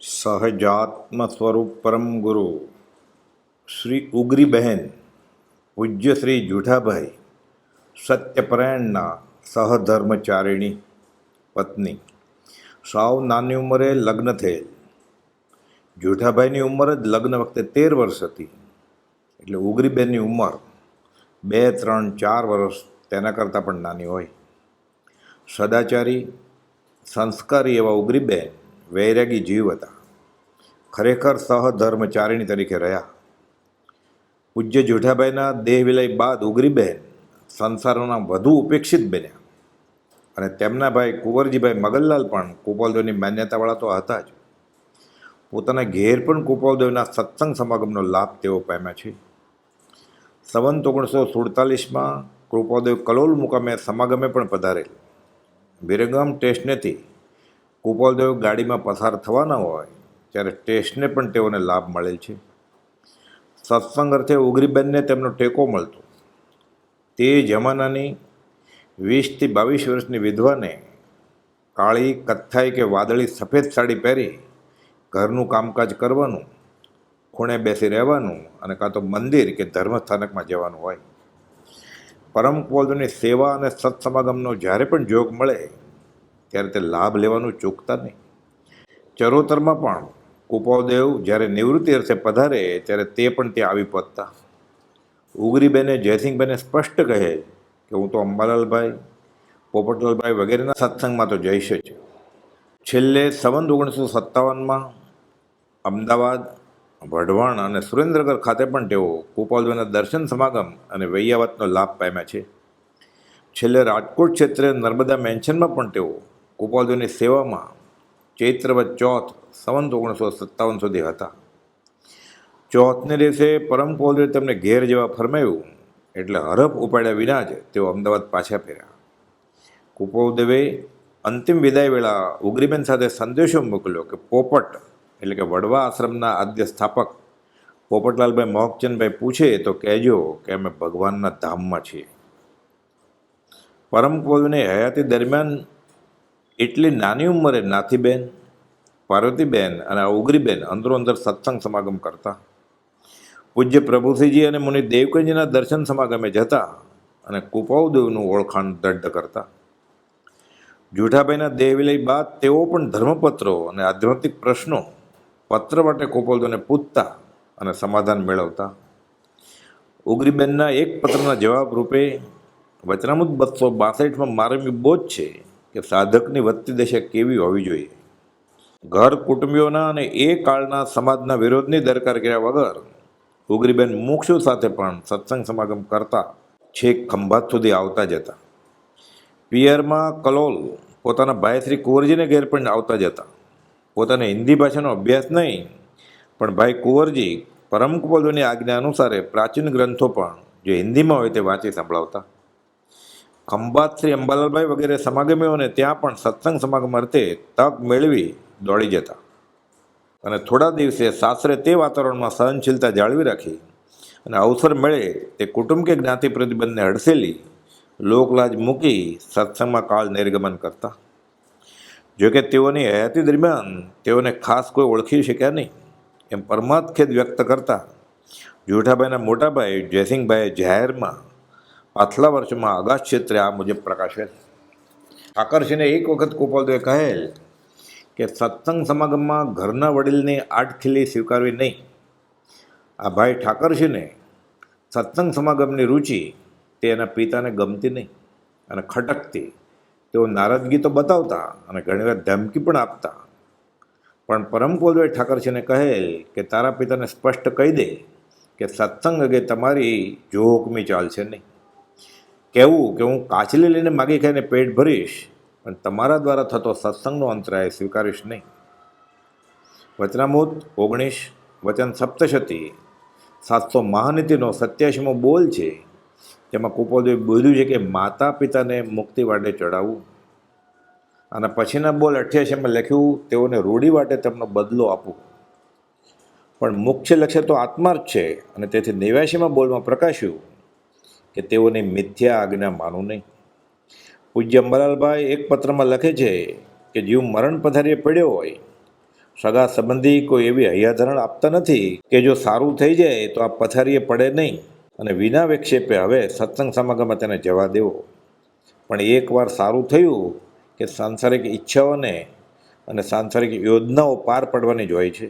સહજાત્મ સ્વરૂપ પરમ ગુરુ શ્રી ઉગરી બહેન પૂજ્ય શ્રી જુઠાભાઈ સત્યપરાયણના સહધર્મચારિણી પત્ની સાવ નાની ઉંમરે લગ્ન થયેલ જુઠાભાઈની ઉંમર જ લગ્ન વખતે તેર વર્ષ હતી એટલે ઉગરીબેનની ઉંમર બે, ત્રણ, ચાર વર્ષ તેના કરતાં પણ નાની હોય। સદાચારી, સંસ્કારી એવા ઉગરીબેન વૈરાગી જીવ હતા. ખરેખર સહધર્મચારિણી તરીકે રહ્યા. પૂજ્ય જેઠાભાઈના દેહ વિલય બાદ ઉગરીબહેન સંસારોના વધુ ઉપેક્ષિત બન્યા. અને તેમના ભાઈ કુંવરજીભાઈ મગનલાલ પણ કુપાલદેવની માન્યતાવાળા તો હતા જ. પોતાના ઘેર પણ કુપાલદેવના સત્સંગ સમાગમનો લાભ તેઓ પામ્યા છે. સંવંત ઓગણીસો સુડતાલીસમાં કૃપાદેવ કલોલ મુકામે સમાગમે પણ પધારેલ. વિરંગામ સ્ટેશનેથી કુપાલદેવ ગાડીમાં પસાર થવાના હોય, ત્યારે ટેસ્ટને પણ તેઓને લાભ મળેલ છે. સત્સંગ અર્થે ઉગરીબેનને તેમનો ટેકો મળતો. તે જમાનાની વીસથી બાવીસ વર્ષની વિધવાને કાળી, કથ્થાઈ કે વાદળી સફેદ સાડી પહેરી ઘરનું કામકાજ કરવાનું, ખૂણે બેસી રહેવાનું અને કાં તો મંદિર કે ધર્મસ્થાનકમાં જવાનું હોય. પરમ કુપાલદેવની સેવા અને સત્સમાગમનો જ્યારે પણ જોગ મળે ત્યારે તે લાભ લેવાનું ચૂકતા નહીં. ચરોતરમાં પણ કુપાવદેવ જ્યારે નિવૃત્તિ અર્થે પધારે ત્યારે તે પણ ત્યાં આવી પહોંચતા. ઉગરીબેને જયસિંહબેને સ્પષ્ટ કહે કે હું તો અંબાલાલભાઈ, પોપટલાલભાઈ વગેરેના સત્સંગમાં તો જઈશ જ. છેલ્લે સંબંધ ઓગણીસો સત્તાવનમાં અમદાવાદ, વઢવાણ અને સુરેન્દ્રનગર ખાતે પણ તેઓ કુપાલદેવના દર્શન સમાગમ અને વૈયાવતનો લાભ પામ્યા છે. છેલ્લે રાજકોટ ક્ષેત્રે નર્મદા મેન્શનમાં પણ તેઓ કુપાલદેવની સેવામાં ચૈત્રવત ચોથ સંવંત ઓગણીસો સત્તાવન સુધી હતા. ચોથને દિવસે પરમ કુપાલદેવે તેમને ઘેર જવા ફરમાવ્યું એટલે હરફ ઉપાડ્યા વિના જ તેઓ અમદાવાદ પાછા ફેર્યા. કુપાલદેવે અંતિમ વિદાય વેળા ઉગ્રીબેન સાથે સંદેશો મોકલ્યો કે પોપટ એટલે કે વડવા આશ્રમના આદ્ય સ્થાપક પોપટલાલભાઈ મોહકચંદભાઈ પૂછે તો કહેજો કે અમે ભગવાનના ધામમાં છીએ. પરમ કુપાલદેવની હયાતી દરમિયાન એટલી નાની ઉંમરે નાથીબેન, પાર્વતીબેન અને આ ઉગરીબેન અંદરો અંદર સત્સંગ સમાગમ કરતા. પૂજ્ય પ્રભુસિંહજી અને મુનિ દેવકંજીના દર્શન સમાગમે જતા અને કુપાવદેવનું ઓળખાણ દઢ કરતા. જૂઠાભાઈના દેહ બાદ તેઓ પણ ધર્મપત્રો અને આધ્યાત્મિક પ્રશ્નો પત્ર માટે કુપાવદેવને પૂછતા અને સમાધાન મેળવતા. ઉગરીબેનના એક પત્રના જવાબ રૂપે, વચનામૃત બસો બાસઠમાં મારમી બોધ છે. કે સાધકની વધતી દશા કેવી હોવી જોઈએ? ઘર કુટુંબીઓના અને એ કાળના સમાજના વિરોધની દરકાર કર્યા વગર ઉગરીબેન મુક્ષુ સાથે પણ સત્સંગ સમાગમ કરતા છેક ખંભાત સુધી આવતા જતા. પિયરમાં કલોલ પોતાના ભાઈ શ્રી કુંવરજીને ઘેર પણ આવતા જતા. પોતાને હિન્દી ભાષાનો અભ્યાસ નહીં, પણ ભાઈ કુંવરજી પરમ કુપલની આજ્ઞા અનુસારે પ્રાચીન ગ્રંથો પણ જે હિન્દીમાં હોય તે વાંચી સંભળાવતા. ખંભાત શ્રી અંબાલાલભાઈ વગેરે સમાગમીઓને ત્યાં પણ સત્સંગ સમાગમ અર્થે તક મેળવી દોડી જતા. અને થોડા દિવસે સાસરે તે વાતાવરણમાં સહનશીલતા જાળવી રાખી અને અવસર મળે તે કુટુંબ કે જ્ઞાતિ પ્રતિબંધને હડસેલી લોકલાજ મૂકી સત્સંગમાં કાળ નિર્ગમન કરતા. જોકે તેઓની હયાતી દરમિયાન તેઓને ખાસ કોઈ ઓળખી શક્યા નહીં. એમ પરમાત્ખેદ વ્યક્ત કરતા જેઠાભાઈના મોટાભાઈ જયસિંહભાઈએ જાહેરમાં પાછલા વર્ષમાં આગાશ ક્ષેત્રે આ મુજબ પ્રકાશ્યા છે. ઠાકરસિંહને એક વખત ગોપાલદેવે કહેલ કે સત્સંગ સમાગમમાં ઘરના વડીલની આટખીલી સ્વીકારવી નહીં. આ ભાઈ ઠાકરસિંહને સત્સંગ સમાગમની રુચિ તે એના પિતાને ગમતી નહીં અને ખટકતી. તેઓ નારાજગી તો બતાવતા અને ઘણીવાર ધમકી પણ આપતા. પણ પરમ કોલવે ઠાકરસિંહને કહેલ કે તારા પિતાને સ્પષ્ટ કહી દે કે સત્સંગ અગે તમારી જોહકમી ચાલશે નહીં. કહેવું કે હું કાચલી લઈને માગી ખાઈને પેટ ભરીશ, પણ તમારા દ્વારા થતો સત્સંગનો અંતરાય સ્વીકારીશ નહીં. વચનામૂત ઓગણીસ, વચન સપ્તશતી. સાતસો મહાનીતિનો સત્યાસીમો બોલ છે તેમાં કુપોદેવ બોલ્યું છે કે માતા પિતાને મુક્તિ વાટે ચડાવવું અને પછીના બોલ અઠ્યાસીમાં લખ્યું, તેઓને રૂઢી વાટે તેમનો બદલો આપવો પણ મુખ્ય લક્ષ્ય તો આત્મા જ છે, અને તેથી નેવ્યાસીમાં બોલમાં પ્રકાશ્યું. કે તેઓની મિથ્યા આજ્ઞા માનવું નહીં. પૂજ્ય અંબાલાલભાઈ એક પત્રમાં લખે છે કે જીવ મરણ પથારીએ પડ્યો હોય, સગા સંબંધી કોઈ એવી હૈયાધરણ આપતા નથી કે જો સારું થઈ જાય તો આ પથારીએ પડે નહીં અને વિના વિક્ષેપે હવે સત્સંગ સમાગમમાં તેને જવા દેવો. પણ એકવાર સારું થયું કે સાંસારિક ઈચ્છાઓને અને સાંસારિક યોજનાઓ પાર પડવાની જ હોય છે.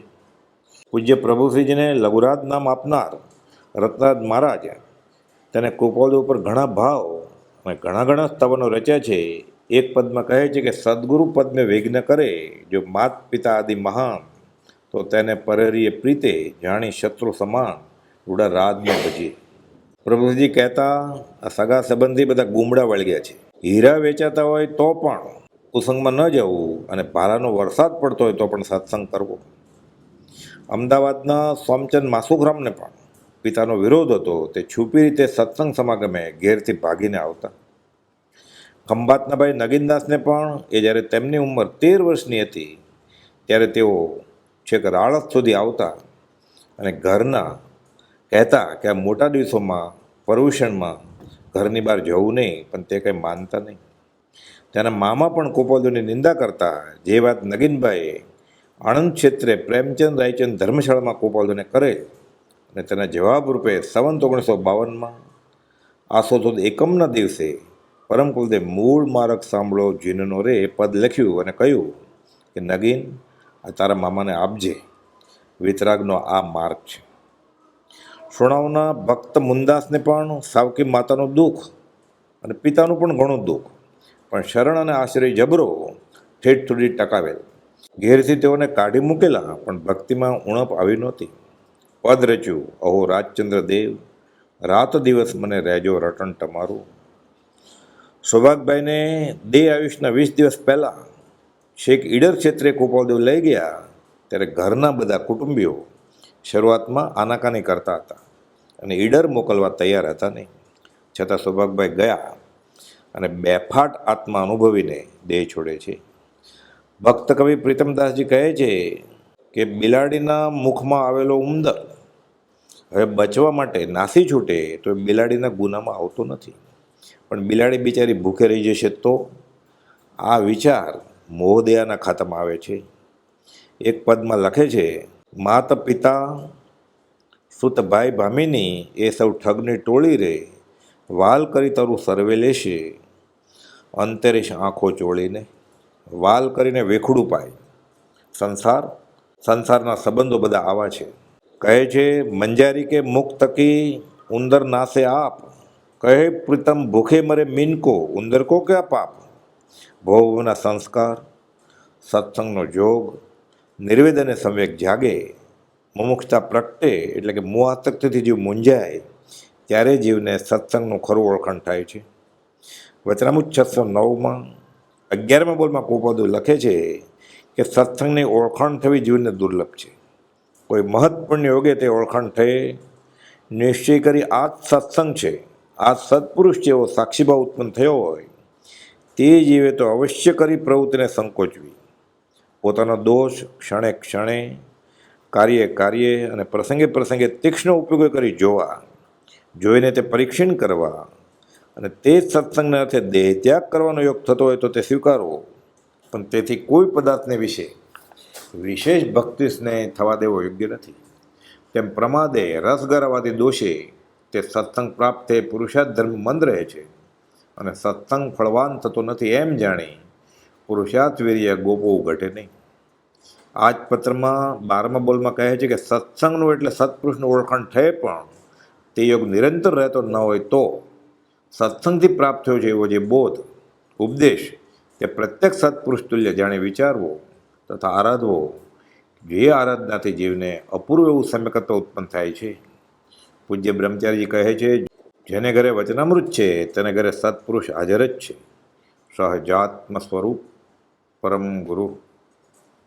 પૂજ્ય પ્રભુશ્રીજીને લઘુરાજ નામ આપનાર રત્નરાજ મહારાજ તેને કૃપાળુ ઉપર ઘણા ભાવ અને ઘણા ઘણા સ્તવનો રચ્યા છે. એક પદમાં કહે છે કે સદગુરુ પદને વિઘ્ન કરે જો માત પિતા આદિ મહાન, તો તેને પરેરીએ પ્રીતે જાણી શત્રુ સમાન, રૂડા રાજને ભજીએ. પ્રભુજી કહેતા, આ સગા સંબંધી બધા ગુમડા વળગ્યા છે. હીરા વેચાતા હોય તો પણ કુસંગમાં ન જવું અને ભારાનો વરસાદ પડતો હોય તો પણ સત્સંગ કરવો. અમદાવાદના સોમચંદ માસુખરામને પણ પિતાનો વિરોધ હતો, તે છુપી રીતે સત્સંગ સમાગમે ઘેરથી ભાગીને આવતા. ખંભાતનાભાઈ નગીનદાસને પણ એ જ્યારે તેમની ઉંમર તેર વર્ષની હતી, ત્યારે તેઓ છેક રાળસ સુધી આવતા અને ઘરના કહેતા કે આ મોટા દિવસોમાં પર્યુષણમાં ઘરની બહાર જવું નહીં, પણ તે કંઈ માનતા નહીં. તેના મામા પણ કોપાદોની નિંદા કરતા, જે વાત નગીનભાઈએ આણંદ ક્ષેત્રે પ્રેમચંદ રાયચંદ ધર્મશાળામાં કોપાદોને કરે અને તેના જવાબ રૂપે સંવંત ઓગણીસો બાવનમાં આસો સુદ એકમના દિવસે પરમ કુલદેવ મૂળ માર્ગ સાંભળો, જીનનો રે પદ લખ્યું અને કહ્યું કે, નગીન, આ તારા મામાને આપજે. વિતરાગનો આ માર્ગ છે. સોણાવના ભક્ત મુંદાસને પણ સાવકી માતાનું દુઃખ અને પિતાનું પણ ઘણું દુઃખ. પણ શરણ અને આશ્રય જબરો ઠેઠ થોડી ટકાવેલ. ઘેરથી તેઓને કાઢી મૂકેલા, પણ ભક્તિમાં ઉણપ આવી નહોતી. પદ રચ્યું અહો રાજચંદ્ર દેવ, રાત દિવસ મને રહેજો રટણ તમારું. સૌભાગભાઈને દેહ આયુષના વીસ દિવસ પહેલાં શેખ ઈડર ક્ષેત્રે ગોપાલદેવ લઈ ગયા, ત્યારે ઘરના બધા કુટુંબીઓ શરૂઆતમાં આનાકાની કરતા હતા અને ઈડર મોકલવા તૈયાર હતા નહીં. છતાં સૌભાગભાઈ ગયા અને બેફાટ આત્મા અનુભવીને દેહ છોડે છે. ભક્ત કવિ પ્રીતમદાસજી કહે છે કે બિલાડીના મુખમાં આવેલો ઉંદર હવે બચવા માટે નાસી છૂટે તો એ બિલાડીના ગુનામાં આવતો નથી. પણ બિલાડી બિચારી ભૂખે રહી જશે તો આ વિચાર મોહદયાના ખાતામાં આવે છે. એક પદમાં લખે છે, માત પિતા સુત ભાઈ ભામીની, એ સૌ ઠગની ટોળી રે, વાલ કરી તારું સર્વે લેશે અંતરેશ આંખો ચોળીને. વાલ કરીને વેખડું પાય. સંસાર, સંસારના સંબંધો બધા આવા છે. કહે છે, મંજારી કે મુખ તકી ઉંદર નાસે આપ? કહે, પ્રીતમ ભૂખે મરે મીનકો ઉંદર કો ક્યાં પાપ? ભોગના સંસ્કાર, સત્સંગનો જોગ, નિર્વેદ અને સંવેગ જાગે. મુમુક્ષતા પ્રગટે એટલે કે મોહાસક્તિથી જીવ મૂંઝાય, ત્યારે જીવને સત્સંગનું ખરું ઓળખાણ થાય છે. વચનામુત છસો નવમાં અગિયારમા બોલમાં કોપદુ લખે છે કે, સત્સંગની ઓળખાણ થવી જીવને દુર્લભ છે. કોઈ મહત્વપૂર્ણ યોગે તે ઓળખાણ થઈ. નિશ્ચય કરી આ જ સત્સંગ છે. આ સત્પુરુષ જેવો સાક્ષીભાવ ઉત્પન્ન થયો હોય. તે જીવે તો અવશ્ય કરી પ્રવૃત્તિને સંકોચવી. પોતાનો દોષ ક્ષણે ક્ષણે, કાર્યે કાર્યે અને પ્રસંગે પ્રસંગે તીક્ષ્ણ ઉપયોગ કરી જોવા, જોઈને તે પરીક્ષણ કરવા અને તે જ સત્સંગના અર્થે દેહ ત્યાગ કરવાનો યોગ થતો હોય તો તે સ્વીકારવો. પણ તેથી કોઈ પદાર્થને વિશે વિશેષ ભક્તિ સ્નેહ થવા દેવો યોગ્ય નથી. તેમ પ્રમાદે રસ ગરવાથી દોષે તે સત્સંગ પ્રાપ્ત થઈ પુરુષાર્થ ધર્મ મંદ રહે છે અને સત્સંગ ફળવાન થતો નથી એમ જાણી પુરુષાર્થ વીર્ય ગોપવું ઘટે નહીં. આ જ પત્રમાં બારમા બોલમાં કહે છે કે સત્સંગનું એટલે સત્પુરુષનું ઓળખાણ થાય પણ તે યોગ નિરંતર રહેતો ન હોય તો સત્સંગથી પ્રાપ્ત થયો છે એવો જે બોધ, ઉપદેશ તે પ્રત્યેક સત્પુરુષ તુલ્ય જાણે વિચારવો તથા આરાધવો જે આરાધનાથી જીવને અપૂર્વ એવું સમ્યકત્વ ઉત્પન્ન થાય છે. પૂજ્ય બ્રહ્મચારીજી કહે છે, જેને ઘરે વચનામૃત છે, તેને ઘરે સત્પુરુષ હાજર જ છે. સહજાત્મ સ્વરૂપ પરમ ગુરુ